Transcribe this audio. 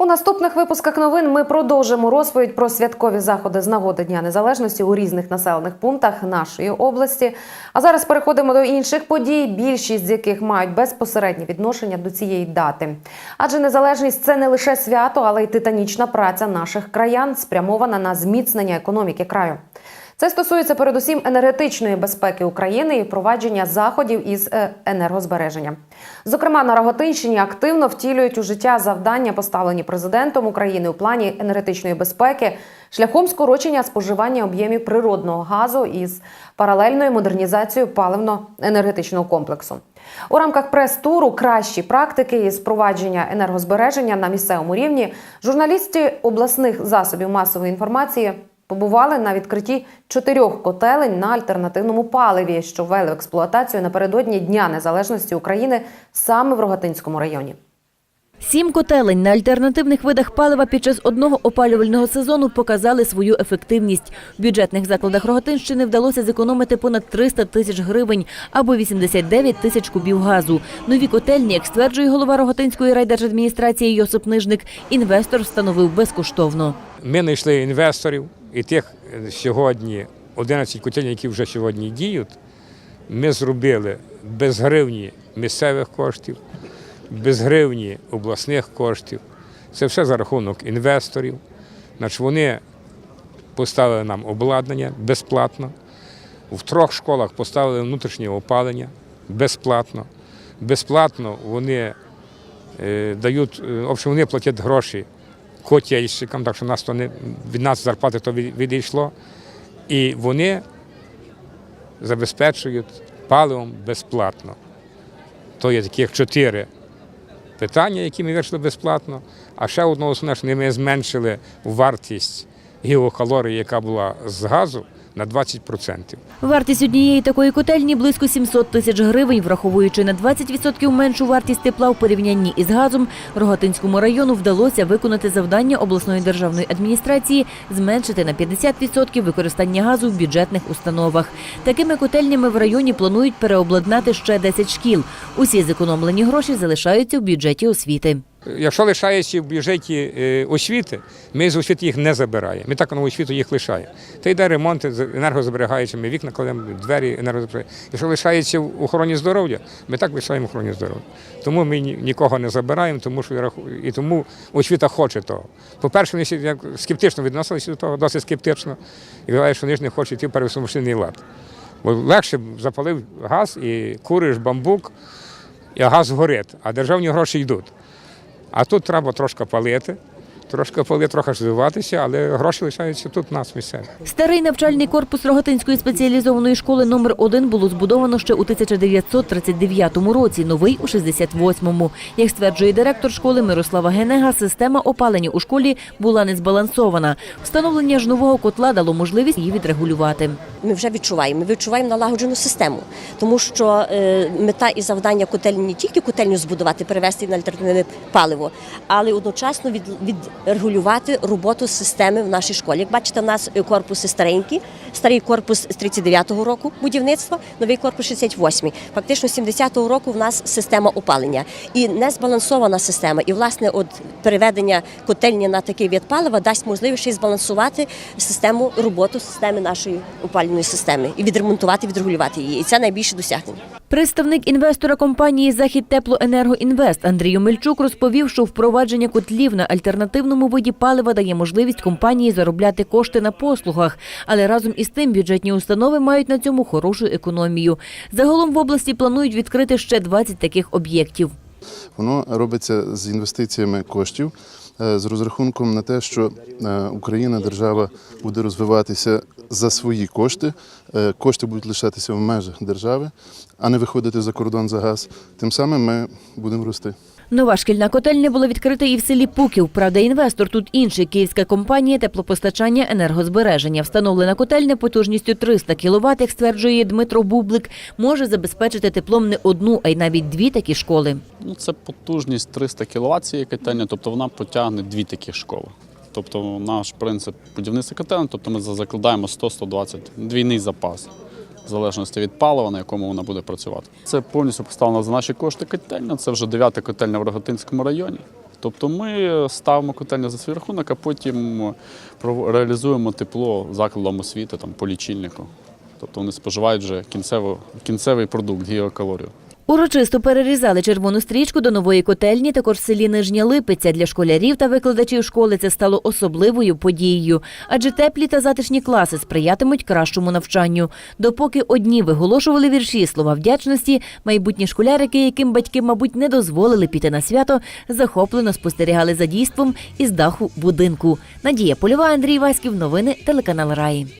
У наступних випусках новин ми продовжимо розповідь про святкові заходи з нагоди Дня Незалежності у різних населених пунктах нашої області. А зараз переходимо до інших подій, більшість з яких мають безпосереднє відношення до цієї дати. Адже незалежність це не лише свято, але й титанічна праця наших краян, спрямована на зміцнення економіки краю. Це стосується передусім енергетичної безпеки України і впровадження заходів із е, енергозбереження. Зокрема, на Роготинщині активно втілюють у життя завдання, поставлені президентом України у плані енергетичної безпеки, шляхом скорочення споживання об'ємів природного газу із паралельною модернізацією паливно-енергетичного комплексу. У рамках прес-туру кращі практики із впровадження енергозбереження на місцевому рівні журналісти обласних засобів масової інформації побували на відкритті чотирьох котелень на альтернативному паливі, що ввели в експлуатацію напередодні Дня Незалежності України саме в Рогатинському районі. Сім котелень на альтернативних видах палива під час одного опалювального сезону показали свою ефективність. В бюджетних закладах Рогатинщини вдалося зекономити понад 300 тисяч гривень або 89 тисяч кубів газу. Нові котельні, як стверджує голова Рогатинської райдержадміністрації Йосип Нижник, інвестор встановив безкоштовно. Ми знайшли інвесторів і тих е, сьогодні 11 котелень, які вже сьогодні діють, ми зробили без гривні місцевих коштів, без гривні обласних коштів. Це все за рахунок інвесторів. Значить, вони поставили нам обладнання безплатно. В трьох школах поставили внутрішнє опалення безплатно. Безплатно вони е, дають, е, в общем, вони платять гроші котельщикам, так що нас то не від нас зарплати то відійшло. І вони забезпечують паливом безплатно. То є таких чотири питання, які ми вирішили безплатно. А ще одного основне, що ми зменшили вартість гіокалорії, яка була з газу, на 20%. Вартість однієї такої котельні близько 700 тисяч гривень, враховуючи на 20% меншу вартість тепла в порівнянні із газом, Рогатинському району вдалося виконати завдання обласної державної адміністрації зменшити на 50% використання газу в бюджетних установах. Такими котельнями в районі планують переобладнати ще 10 шкіл. Усі зекономлені гроші залишаються в бюджеті освіти. Якщо лишається в бюджеті е, освіти, ми з освіти їх не забираємо. Ми так на освіту їх лишаємо. Та йде ремонт з енергозаберігаючими, вікна кладемо, двері енергозаберігаючі. Якщо лишається в охороні здоров'я, ми так лишаємо охороні здоров'я. Тому ми нікого не забираємо, тому що і тому освіта хоче того. По-перше, вони скептично відносилися до того, досить скептично, і вважають, що вони ж не хочуть йти в пересумашинний лад. Бо легше запалив газ і куриш бамбук, і газ горить, а державні гроші йдуть. А тут треба трошки палити, трошки палити, трохи розвиватися, але гроші лишаються тут у нас місцеві. Старий навчальний корпус Рогатинської спеціалізованої школи номер 1 було збудовано ще у 1939 році, новий у 68-му. Як стверджує директор школи Мирослава Генега, система опалення у школі була незбалансована. Встановлення ж нового котла дало можливість її відрегулювати. Ми вже відчуваємо. Ми відчуваємо налагоджену систему, тому що е, мета і завдання котельні не тільки котельню збудувати, перевести на альтернативне паливо, але одночасно від, відрегулювати роботу системи в нашій школі. Як бачите, в нас корпуси старенькі, старий корпус з 39-го року будівництва, новий корпус 68-й. Фактично з 70-го року в нас система опалення і незбалансована система. І власне, от переведення котельні на такий вид палива дасть можливість ще й збалансувати систему роботу системи нашої опалювальної системи і відремонтувати, відрегулювати її. І це найбільше досягнення. Представник інвестора компанії Захід Теплоенергоінвест Андрій Омельчук розповів, що впровадження котлів на альтернативному виді палива дає можливість компанії заробляти кошти на послугах, але разом із тим бюджетні установи мають на цьому хорошу економію. Загалом в області планують відкрити ще 20 таких об'єктів. Воно робиться з інвестиціями коштів, з розрахунком на те, що е, Україна, держава буде розвиватися за свої кошти. Е, Кошти будуть лишатися в межах держави, а не виходити за кордон за газ. Тим самим ми будемо рости. Нова шкільна котельня була відкрита і в селі Пуків. Правда, інвестор тут інший київська компанія теплопостачання енергозбереження. Встановлена котельня потужністю 300 кВт, як стверджує Дмитро Бублик, може забезпечити теплом не одну, а й навіть дві такі школи. Ну, це потужність 300 кВт цієї котельні, тобто вона потягне дві такі школи. Тобто наш принцип будівництва котельні, тобто ми закладаємо 100-120, двійний запас, в залежності від палива, на якому вона буде працювати. Це повністю поставлено за наші кошти котельня, це вже дев'ята котельня в Рогатинському районі. Тобто ми ставимо котельню за свій рахунок, а потім реалізуємо тепло закладом освіти, там, по лічильнику. Тобто вони споживають вже кінцевий продукт, гігакалорію. Урочисто перерізали червону стрічку до нової котельні. Також в селі Нижня Липиця для школярів та викладачів школи це стало особливою подією, адже теплі та затишні класи сприятимуть кращому навчанню. Допоки одні виголошували вірші слова вдячності, майбутні школярики, яким батьки, мабуть, не дозволили піти на свято, захоплено спостерігали за дійством із даху будинку. Надія Польова, Андрій Васьків. Новини телеканал Раї.